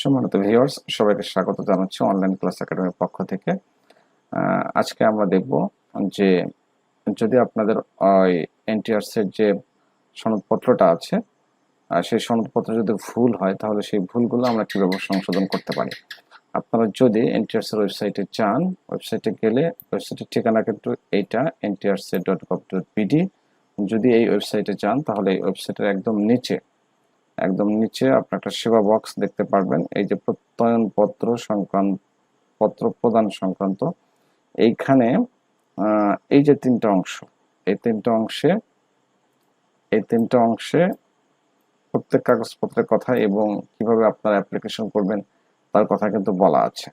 সম্মানিত ভিউয়ার্স সবাইকে স্বাগত জানাচ্ছি অনলাইন ক্লাস একাডেমির পক্ষ থেকে। আজকে আমরা দেখব যে যদি আপনাদের ওই এনটিআরস এর যে সনদপত্রটা আছে সেই সনদপত্র যদি ভুল হয়, তাহলে সেই ভুলগুলো আমরা কীভাবে সংশোধন করতে পারি? আপনারা যদি এনটিআরস এর ওয়েবসাইটে যান ওয়েবসাইটে গেলে ওয়েবসাইটের ঠিকানা কিন্তু এইটা NTRS dot gov dot BD যদি এই ওয়েবসাইটে যান, তাহলে এই ওয়েবসাইটের একদম নিচে একদম নিচে আপনি একটা সেবা বক্স দেখতে পারবেন। এই যে প্রত্যয়ন পত্র সংক্রান্ত, পত্র প্রদান সংক্রান্ত, এইখানে এই যে তিনটা অংশ, এই তিনটা অংশে, এই তিনটা অংশে প্রত্যেক কাগজপত্রের কথা এবং কীভাবে আপনারা অ্যাপ্লিকেশন করবেন, তার কথা কিন্তু বলা আছে।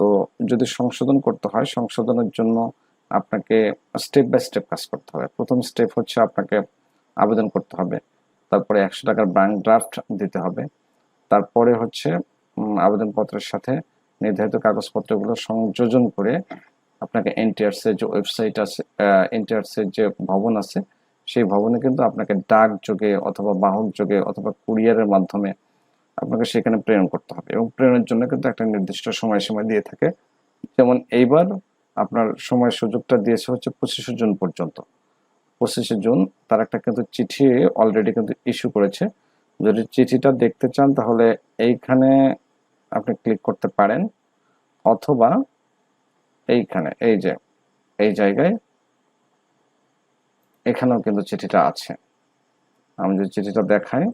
তো যদি সংশোধন করতে হয়, সংশোধনের জন্য আপনাকে স্টেপ বাই স্টেপ কাজ করতে হবে। প্রথম স্টেপ হচ্ছে আপনাকে আবেদন করতে হবে। তারপরে একশো টাকার ব্যাংক ড্রাফট দিতে হবে। তারপরে হচ্ছে আবেদনপত্রের সাথে নির্ধারিত কাগজপত্রগুলো সংযোজন করে আপনাকে এনটিআরস এর যে ওয়েবসাইট আছে এনটিআরস এর যে ভবন আছে, সেই ভবনে কিন্তু আপনাকে ডাক যোগে অথবা বাহক যোগে অথবা কুরিয়ারের মাধ্যমে আপনাকে সেখানে প্রেরণ করতে হবে এবং প্রেরণের জন্য কিন্তু একটা নির্দিষ্ট সময়সীমা দিয়ে থাকে। যেমন এইবার আপনার সময় সুযোগটা দিয়েছে হচ্ছে পঁচিশে জুন পর্যন্ত। পঁচিশে জুন, তার একটা কিন্তু চিঠি অলরেডি কিন্তু ইস্যু করেছে। যদি চিঠিটা দেখতে চান, তাহলে এইখানে আপনি ক্লিক করতে পারেন। অথবা এইখানে, এই যে, এই জায়গায় এখানেও কিন্তু চিঠিটা আছে। আমি যদি চিঠিটা দেখাই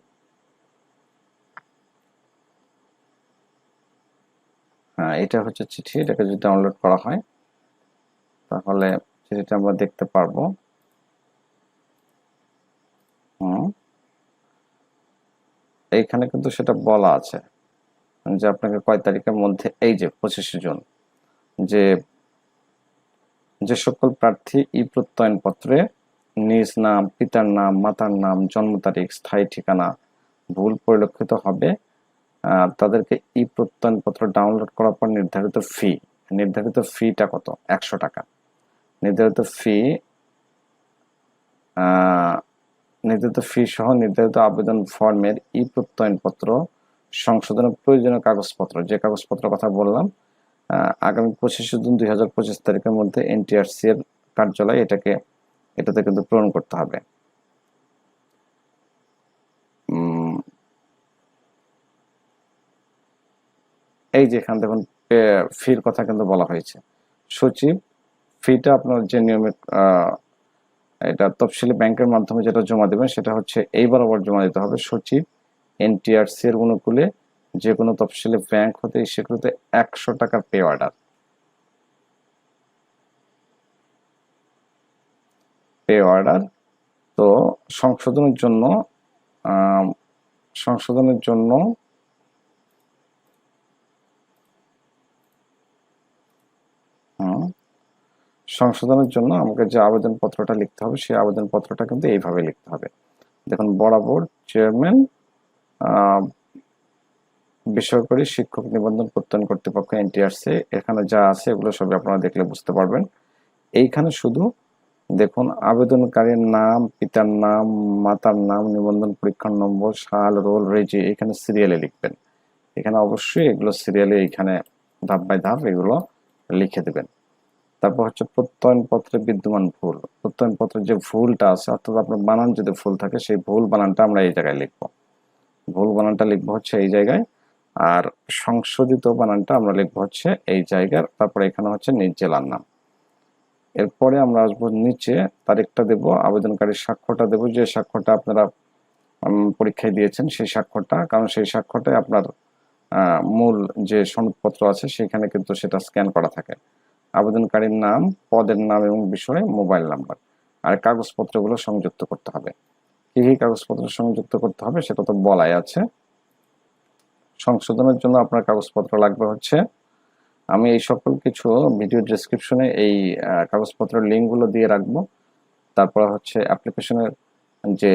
হ্যাঁ এটা হচ্ছে চিঠি, এটাকে যদি ডাউনলোড করা হয়, তাহলে চিঠিটা আমরা দেখতে পারব। এইখানে কিন্তু সেটা বলা আছে যে আপনাকে কয় তারিখের মধ্যে, এই যে পঁচিশে জুন, যে যে সকল প্রার্থী ই প্রত্যয়ন পত্রে নিজ নাম, পিতার নাম, মাতার নাম, জন্ম তারিখ, স্থায়ী ঠিকানা ভুল পরিলক্ষিত হবে তাদেরকে ই প্রত্যয়ন পত্র ডাউনলোড করার পর নির্ধারিত ফি, নির্ধারিত ফিটা কত? একশো টাকা। নির্ধারিত ফি নির্ধারিত ফি সহ নির্ধারিত আবেদন ফর্মের ই প্রত্যয়ন পত্র সংশোধনের প্রয়োজনীয় কাগজপত্র যে কাগজপত্রের কথা বললাম আগামী পঁচিশে জুন দুই হাজার পঁচিশ তারিখের মধ্যে এনটিআরসি এর কার্যালয় এটাকে এটাতে কিন্তু পূরণ করতে হবে। এই যে এখানে দেখুন ফির কথা কিন্তু বলা হয়েছে। সচিব ফিটা আপনার যে নিয়মিত আহ, এটা তফসিলি ব্যাংকের মাধ্যমে যেটা জমা দেবেন, সেটা হচ্ছে এই বরাবর জমা দিতে হবে। সচিব এনটিআরসি এর অনুকূলে যে কোনো তফসিলি ব্যাংক হতে স্বীকৃত একশো টাকার পে অর্ডার। Pay order. তো সংশোধনের জন্য সংশোধনের জন্য সংশোধনের জন্য আমাকে যে আবেদনপত্রটা লিখতে হবে, সেই আবেদনপত্রটা কিন্তু এইভাবে লিখতে হবে। দেখুন, বরাবর চেয়ারম্যান বেসরকারি শিক্ষক নিবন্ধন প্রত্যয়ন কর্তৃপক্ষ, এনটিআরসি, এখানে যা আছে এগুলো সবই আপনারা দেখলে বুঝতে পারবেন। এইখানে শুধু দেখুন, আবেদনকারীর নাম, পিতার নাম, মাতার নাম, নিবন্ধন পরীক্ষার নম্বর, সাল, রোল, রেজি, এখানে সিরিয়ালে লিখবেন। এখানে অবশ্যই এগুলো সিরিয়ালে এখানে ধাপ বাই ধাপ এগুলো লিখে দেবেন। তারপর হচ্ছে প্রত্যয়ন পত্রে বিদ্যমান ভুল প্রত্যয়ন পত্রের যে ভুলটা আছে, অর্থাৎ আপনার বানান যদি ভুল থাকে, সেই ভুল বানানটা আমরা এই জায়গায় লিখব। ভুল বানানটা লিখব হচ্ছে এই জায়গায়, আর সংশোধিত বানানটা আমরা লিখব হচ্ছে এই জায়গার, তারপরে এখানে হচ্ছে নিজ জেলার নাম। এরপরে আমরা আসব নিচে, তারিখটা দেব, আবেদনকারীর স্বাক্ষরটা দেব, যে স্বাক্ষরটা আপনারা পরীক্ষায় দিয়েছেন সেই স্বাক্ষরটা কারণ সেই স্বাক্ষরটাই আপনার মূল যে সনদপত্র আছে, সেখানে কিন্তু সেটা স্ক্যান করা থাকে। আবেদনকারীর নাম, পদের নাম এবং বিষয় মোবাইল নাম্বার আর কাগজপত্রগুলো সংযুক্ত করতে হবে। কি কি কাগজপত্র সংযুক্ত করতে হবে সেটা তো বলাই আছে। সংশোধনের জন্য আপনার কাগজপত্র লাগবে হচ্ছে, আমি এই সকল কিছু ভিডিও ডেসক্রিপশনে এই কাগজপত্রের লিঙ্কগুলো দিয়ে রাখব। তারপর হচ্ছে অ্যাপ্লিকেশনের যে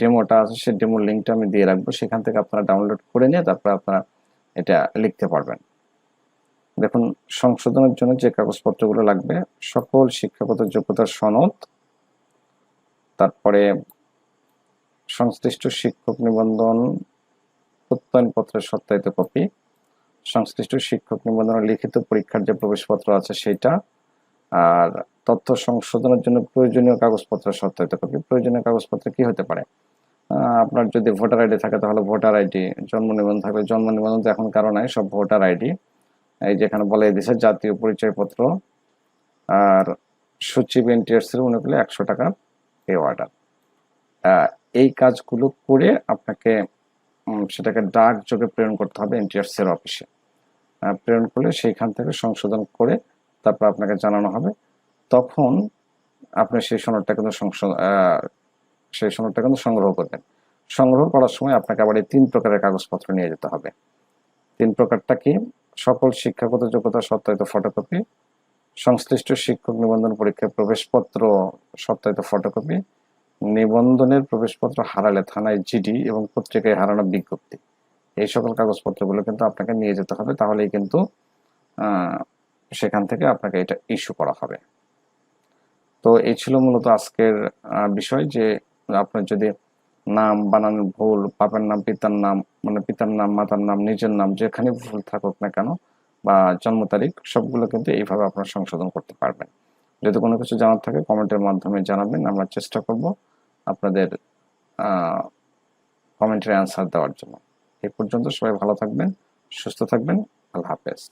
ডেমোটা আছে সেই ডেমোর লিঙ্কটা আমি দিয়ে রাখব। সেখান থেকে আপনারা ডাউনলোড করে নিয়ে তারপর আপনারা এটা লিখতে পারবেন। দেখুন, সংশোধনের জন্য যে কাগজপত্রগুলো লাগবে, সকল শিক্ষাগত যোগ্যতার সনদ, তারপরে সংশ্লিষ্ট শিক্ষক নিবন্ধন, প্রত্যয়নপত্রের সত্যায়িত কপি, সংশ্লিষ্ট শিক্ষক নিবন্ধনের লিখিত পরীক্ষার যে প্রবেশপত্র আছে সেটা আর তথ্য সংশোধনের জন্য প্রয়োজনীয় কাগজপত্র সত্যায়িত কপি। প্রয়োজনীয় কাগজপত্র কি হতে পারে? আপনার যদি ভোটার আইডি থাকে তাহলে ভোটার আইডি, জন্ম নিবন্ধন থাকলে জন্ম নিবন্ধন তো এখন কারও নাই, সব ভোটার আইডি। এই যেখানে বলে দিছে জাতীয় পরিচয়পত্র আর সচিব এনটিএস এর মনে করলে একশো টাকা পে অর্ডার এই কাজগুলো করে আপনাকে সেটাকে ডাক যোগে প্রেরণ করতে হবে এনটিএস এর অফিসে প্রেরণ করলে সেইখান থেকে সংশোধন করে তারপর আপনাকে জানানো হবে। তখন আপনি সেই সনদটা কিন্তু সংশোধন সেই সনদটা কিন্তু সংগ্রহ করবেন। সংগ্রহ করার সময় আপনাকে আবার এই তিন প্রকারের কাগজপত্র নিয়ে যেতে হবে। তিন প্রকারটা কি? সকল শিক্ষাগত যোগ্যতা সত্যায়িত ফটোকপি সংশ্লিষ্ট শিক্ষক নিবন্ধন পরীক্ষার প্রবেশপত্র সত্যায়িত ফটোকপি নিবন্ধনের প্রবেশপত্র হারালে থানায় জিডি এবং পত্রিকায় হারানো বিজ্ঞপ্তি। এই সকল কাগজপত্রগুলো কিন্তু আপনাকে নিয়ে যেতে হবে, তাহলেই কিন্তু সেখান থেকে আপনাকে এটা ইস্যু করা হবে। তো এই ছিল মূলত আজকের বিষয় যে আপনার যদি নাম, বানান ভুল, বাপের নাম, পিতার নাম মানে পিতার নাম, মাতার নাম, নিজের নাম, যেখানে ভুল থাকুক না কেন, বা জন্ম তারিখ, সবগুলো কিন্তু এইভাবে আপনারা সংশোধন করতে পারবেন। যদি কোনো কিছু জানার থাকে, কমেন্টের মাধ্যমে জানাবেন, আমরা চেষ্টা করব আপনাদের কমেন্টের অ্যান্সার দেওয়ার জন্য। এই পর্যন্ত সবাই ভালো থাকবেন, সুস্থ থাকবেন, আল্লাহ হাফেজ।